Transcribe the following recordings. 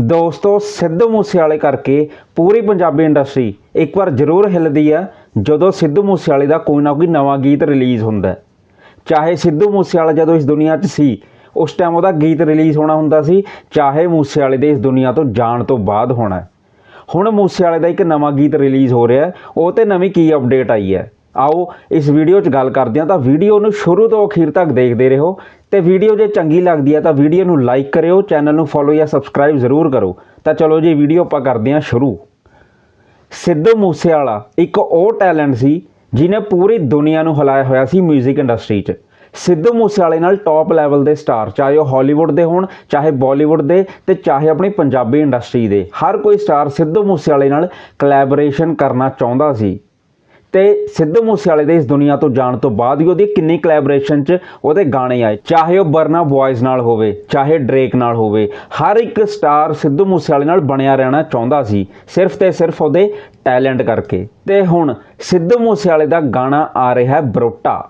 ਦੋਸਤੋ, ਸਿੱਧੂ ਮੂਸੇਵਾਲੇ ਕਰਕੇ ਪੂਰੀ ਪੰਜਾਬੀ ਇੰਡਸਟਰੀ ਇੱਕ ਵਾਰ ਜ਼ਰੂਰ ਹਿੱਲਦੀ ਹੈ ਜਦੋਂ ਸਿੱਧੂ ਮੂਸੇਵਾਲੇ ਦਾ ਕੋਈ ਨਾ ਕੋਈ ਨਵਾਂ ਗੀਤ ਰਿਲੀਜ਼ ਹੁੰਦਾ ਚਾਹੇ ਸਿੱਧੂ ਮੂਸੇਵਾਲਾ ਜਦੋਂ ਇਸ ਦੁਨੀਆ 'ਚ ਸੀ, ਉਸ ਟਾਈਮ ਉਹਦਾ ਗੀਤ ਰਿਲੀਜ਼ ਹੋਣਾ ਹੁੰਦਾ ਸੀ, ਚਾਹੇ ਮੂਸੇਵਾਲੇ ਦੇ ਇਸ ਦੁਨੀਆ ਤੋਂ ਜਾਣ ਤੋਂ ਬਾਅਦ ਹੋਣਾ ਹੁਣ ਮੂਸੇਵਾਲੇ ਦਾ ਇੱਕ ਨਵਾਂ ਗੀਤ ਰਿਲੀਜ਼ ਹੋ ਰਿਹਾ ਉਹ ਤੇ ਨਵੀਂ ਕੀ ਅਪਡੇਟ ਆਈ ਹੈ? ਆਓ ਇਸ ਵੀਡੀਓ 'ਚ ਗੱਲ ਕਰਦੇ ਹਾਂ। ਤਾਂ ਵੀਡੀਓ ਨੂੰ ਸ਼ੁਰੂ ਤੋਂ ਅਖੀਰ ਤੱਕ ਦੇਖਦੇ ਰਹੋ ਤੇ ਵੀਡੀਓ ਜੇ ਚੰਗੀ ਲੱਗਦੀ ਹੈ ਤਾਂ ਵੀਡੀਓ ਨੂੰ ਲਾਈਕ ਕਰਿਓ, ਚੈਨਲ ਨੂੰ ਫੋਲੋ ਜਾਂ ਸਬਸਕ੍ਰਾਈਬ ਜ਼ਰੂਰ ਕਰੋ। ਤਾਂ ਚਲੋ ਜੀ, ਵੀਡੀਓ ਆਪਾਂ ਕਰਦੇ ਹਾਂ ਸ਼ੁਰੂ। ਸਿੱਧੂ ਮੂਸੇਵਾਲਾ ਇੱਕ ਉਹ ਟੈਲੈਂਟ ਸੀ ਜਿਨੇ ਪੂਰੀ ਦੁਨੀਆ ਨੂੰ ਹਿਲਾਇਆ ਹੋਇਆ ਸੀ 뮤직 ਇੰਡਸਟਰੀ 'ਚ। ਸਿੱਧੂ ਮੂਸੇਵਾਲੇ ਨਾਲ ਟੌਪ ਲੈਵਲ ਦੇ ਸਟਾਰ ਚਾਹੇ ਉਹ ਹਾਲੀਵੁੱਡ ਦੇ ਹੋਣ, ਚਾਹੇ ਬਾਲੀਵੁੱਡ ਦੇ ਤੇ ਚਾਹੇ ਆਪਣੀ ਪੰਜਾਬੀ ਇੰਡਸਟਰੀ ਦੇ। ਹਰ ਕੋਈ ਸਟਾਰ ਸਿੱਧੂ ਮੂਸੇਵਾਲੇ ਨਾਲ ਕੋਲੈਬੋਰੇਸ਼ਨ ਕਰਨਾ ਚਾਹੁੰਦਾ ਸੀ। ਤੇ ਸਿੱਧੂ ਮੂਸੇਵਾਲੇ ਦੇ ਇਸ ਦੁਨੀਆ ਤੋਂ ਜਾਣ ਤੋਂ ਬਾਅਦ ਵੀ ਉਹਦੀ ਕਿੰਨੀ ਕੋਲੈਬੋਰੇਸ਼ਨ 'ਚ ਉਹਦੇ ਗਾਣੇ ਆਏ। ਚਾਹੇ ਉਹ ਬਰਨਾ ਬॉयਜ਼ ਨਾਲ ਹੋਵੇ, ਚਾਹੇ ਡਰੇਕ ਨਾਲ ਹੋਵੇ, ਹਰ ਇੱਕ ਸਟਾਰ ਸਿੱਧੂ ਮੂਸੇਵਾਲੇ ਨਾਲ ਬਣਿਆ ਰਹਿਣਾ ਚਾਹੁੰਦਾ ਸੀ, ਸਿਰਫ ਤੇ ਸਿਰਫ ਉਹਦੇ ਟੈਲੈਂਟ ਕਰਕੇ। ਤੇ ਹੁਣ ਸਿੱਧੂ ਮੂਸੇਵਾਲੇ ਦਾ ਗਾਣਾ ਆ ਰਿਹਾ ਹੈ ਬਰੋਟਾ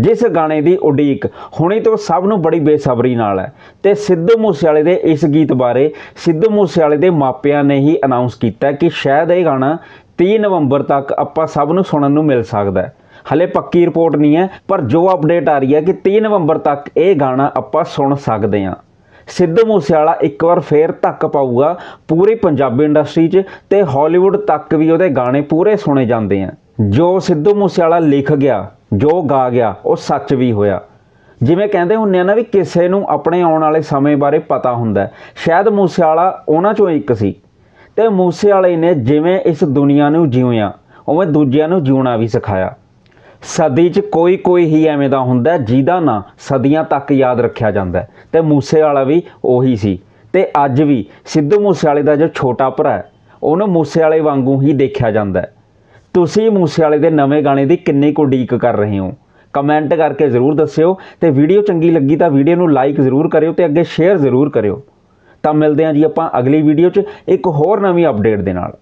ਜਿਸ ਗਾਣੇ ਦੀ ਉਡੀਕ ਹੁਣੇ ਤੋਂ ਸਭ ਨੂੰ ਬੜੀ ਬੇਸਬਰੀ ਨਾਲ ਹੈ ਤੇ ਸਿੱਧੂ ਮੂਸੇਵਾਲੇ ਦੇ ਇਸ ਗੀਤ ਬਾਰੇ ਸਿੱਧੂ ਮੂਸੇਵਾਲੇ ਦੇ ਮਾਪਿਆਂ ਨੇ ਹੀ ਅਨਾਉਂਸ ਕੀਤਾ ਕਿ ਸ਼ਾਇਦ ਇਹ ਗਾਣਾ 30 ਨਵੰਬਰ ਤੱਕ ਆਪਾਂ ਸਭ ਨੂੰ ਸੁਣਨ ਨੂੰ ਮਿਲ ਸਕਦਾ ਹੈ। ਹਲੇ ਪੱਕੀ ਰਿਪੋਰਟ ਨਹੀਂ ਹੈ, ਪਰ ਜੋ ਅਪਡੇਟ ਆ ਰਹੀ ਹੈ ਕਿ 30 ਨਵੰਬਰ ਤੱਕ ਇਹ ਗਾਣਾ ਆਪਾਂ ਸੁਣ ਸਕਦੇ ਹਾਂ। ਸਿੱਧੂ ਮੂਸੇਵਾਲਾ ਇੱਕ ਵਾਰ ਫੇਰ ਧੱਕ ਪਾਊਗਾ ਪੂਰੀ ਪੰਜਾਬੀ ਇੰਡਸਟਰੀ 'ਚ ਤੇ ਹਾਲੀਵੁੱਡ ਤੱਕ ਵੀ ਉਹਦੇ ਗਾਣੇ ਪੂਰੇ ਸੁਣੇ ਜਾਂਦੇ ਆ। ਜੋ ਸਿੱਧੂ ਮੂਸੇਵਾਲਾ ਲਿਖ ਗਿਆ ਜੋ ਗਾ ਗਿਆ, ਉਹ ਸੱਚ ਵੀ ਹੋਇਆ। ਜਿਵੇਂ ਕਹਿੰਦੇ ਹੁੰਦੇ ਆ ਨਾ ਵੀ ਕਿਸੇ ਨੂੰ ਆਪਣੇ ਆਉਣ ਵਾਲੇ ਸਮੇਂ ਬਾਰੇ ਪਤਾ ਹੁੰਦਾ ਹੈ। ਸ਼ਾਇਦ ਮੂਸੇਵਾਲਾ ਉਹਨਾਂ ਚੋਂ ਇੱਕ ਸੀ। ਤੇ ਮੂਸੇਵਾਲੇ ਨੇ ਜਿਵੇਂ ਇਸ ਦੁਨੀਆ ਨੂੰ ਜਿਉਇਆ ਉਵੇਂ ਦੂਜਿਆਂ ਨੂੰ ਜਿਉਣਾ ਵੀ ਸਿਖਾਇਆ। ਸਦੀ 'ਚ ਕੋਈ ਕੋਈ ਹੀ ਐਵੇਂ ਦਾ ਹੁੰਦਾ ਜਿਹਦਾ ਨਾਂ ਸਦੀਆਂ ਤੱਕ ਯਾਦ ਰੱਖਿਆ ਜਾਂਦਾ ਹੈ। ਤੇ ਮੂਸੇਵਾਲਾ ਵੀ ਉਹੀ ਸੀ। ਤੇ ਅੱਜ ਵੀ ਸਿੱਧੂ ਮੂਸੇਵਾਲੇ ਦਾ ਜੋ ਛੋਟਾ ਭਰਾ ਹੈ, ਉਹਨੂੰ ਮੂਸੇਵਾਲੇ ਵਾਂਗੂ ਹੀ ਦੇਖਿਆ ਜਾਂਦਾ ਹੈ। ਤੁਸੀਂ ਮੂਸੇਵਾਲੇ ਦੇ ਨਵੇਂ ਗਾਣੇ ਦੀ ਕਿੰਨੀ ਕੁ ਉਡੀਕ ਕਰ ਰਹੇ ਹੋ? ਕਮੈਂਟ ਕਰਕੇ ਜ਼ਰੂਰ ਦੱਸਿਓ ਤੇ ਵੀਡੀਓ ਚੰਗੀ ਲੱਗੀ ਤਾਂ ਵੀਡੀਓ ਨੂੰ ਲਾਈਕ ਜ਼ਰੂਰ ਕਰਿਓ ਤੇ ਅੱਗੇ ਸ਼ੇਅਰ ਜ਼ਰੂਰ ਕਰਿਓ। ਤਾਂ ਮਿਲਦੇ ਹਾਂ ਜੀ ਆਪਾਂ ਅਗਲੀ ਵੀਡੀਓ 'ਚ ਇੱਕ ਹੋਰ ਨਵੀਂ ਅਪਡੇਟ ਦੇ ਨਾਲ।